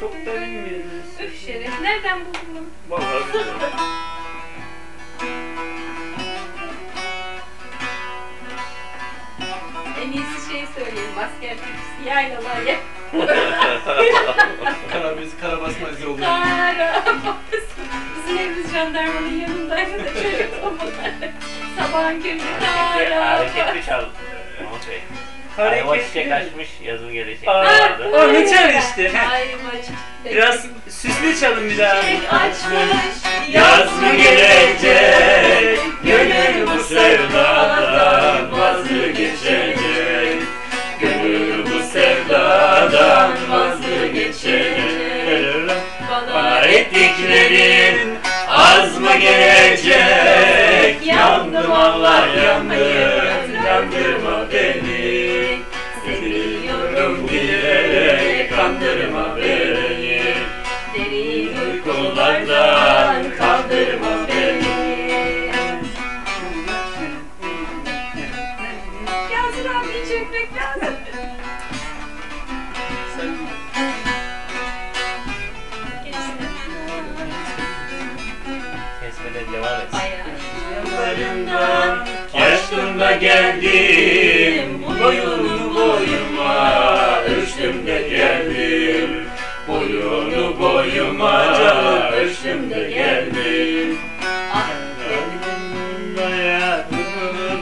Çok da bilmiyoruz. Üf Şeref. Nereden buldun bunu? Vallahi bilmiyorum. En iyisi şey söyleyeyim. Asker türküsü yaylalar ya. Kara biz kara basmaz yolda. Kara Bizim evimiz jandarmanın Köründe kara Hareketli çal. Umut Bey. Ayva çiçek açmış, yazın gelecek. Aa, vardı. onu çal işte. Ayva çiçek. Biraz süslü çalın bir daha. Çiçek açmış. Yaz mı gelecek? Gönül bu sevdadan vazgeçecek. Gönül bu sevdadan vazgeçecek. Bana ettiklerin az mı gelecek? Yandım Allah yandım, yandırma beni. Seviyorum diye kandırma beni. Derin Uykulardan kaldırma beni. Yazır abi çekmek Kesmeden devam et. Yollarından Açtım da geldim Boyunu boyuma Ölçtüm de geldim. Boyunu boyuma Ölçtüm de geldim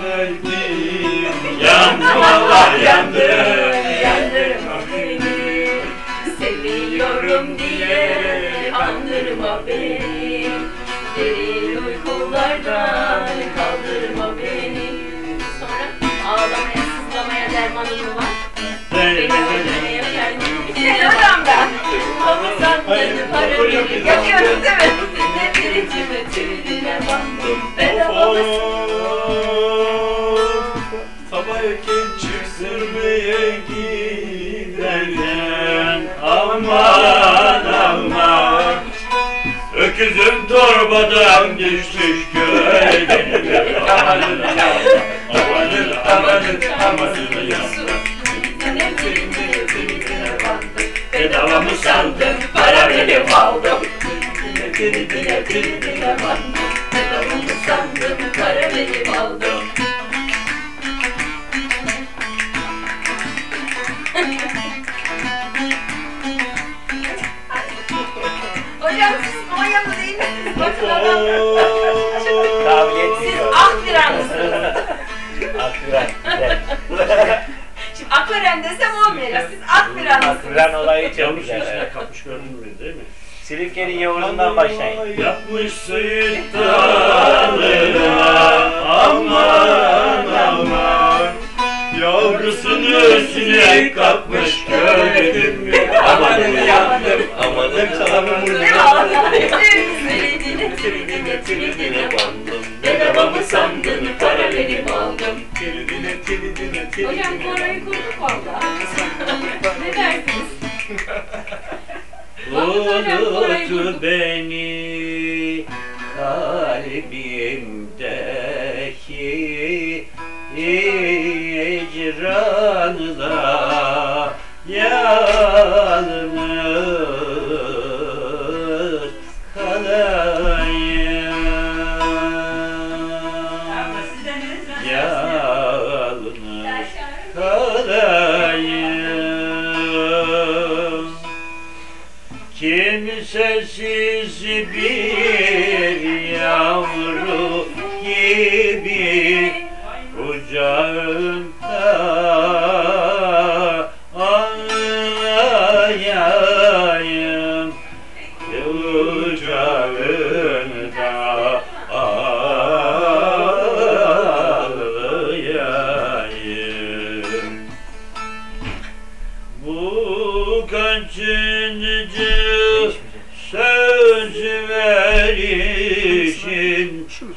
böldüm Yandım Allah yandım Yapıyorum değil mi? Ne biricime tüyüne bandım Bedava Sabah çık sürmeye giderken Aman aman Öküzüm torbadan düşmüş köydenime Amanın amanın amanın amanın yandım Bedava mı sandın para verip aldım Tribine tribine bandım Bedavamı sandım para verip aldım Hocam siz Konyalı değil misiniz? Bakın adam Kabiliyet Siz diyor. Akbiranlısınız. Akbiran. güzel. Şimdi Akveren desem olmuyor. Siz. Akbiran olayı çok Yanlış güzel. evet. kapış gördün mü değil mi? Silifke'nin yoğurdundan başlayın. Yapmış Seyit Aman Unut beni kalbimdeki hicranla yalnız Kimsesiz bir yavru gibi kucağımda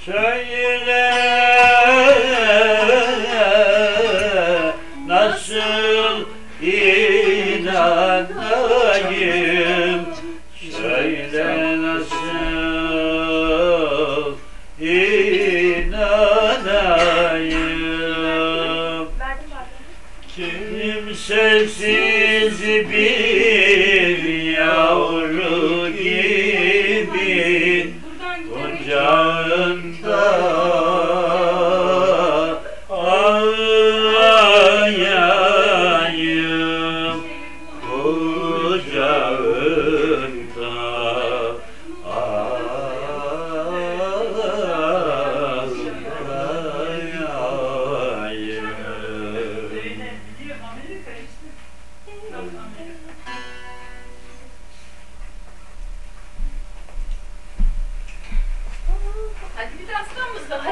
Söyle, nasıl inanayım? Söyle nasıl inanayım? Kimsesiz bir yavru gibi Kucağında ağlayayım. Kucağında ağlayayım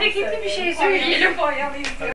Hareketli bir şey söyleyelim. Bayalıyız.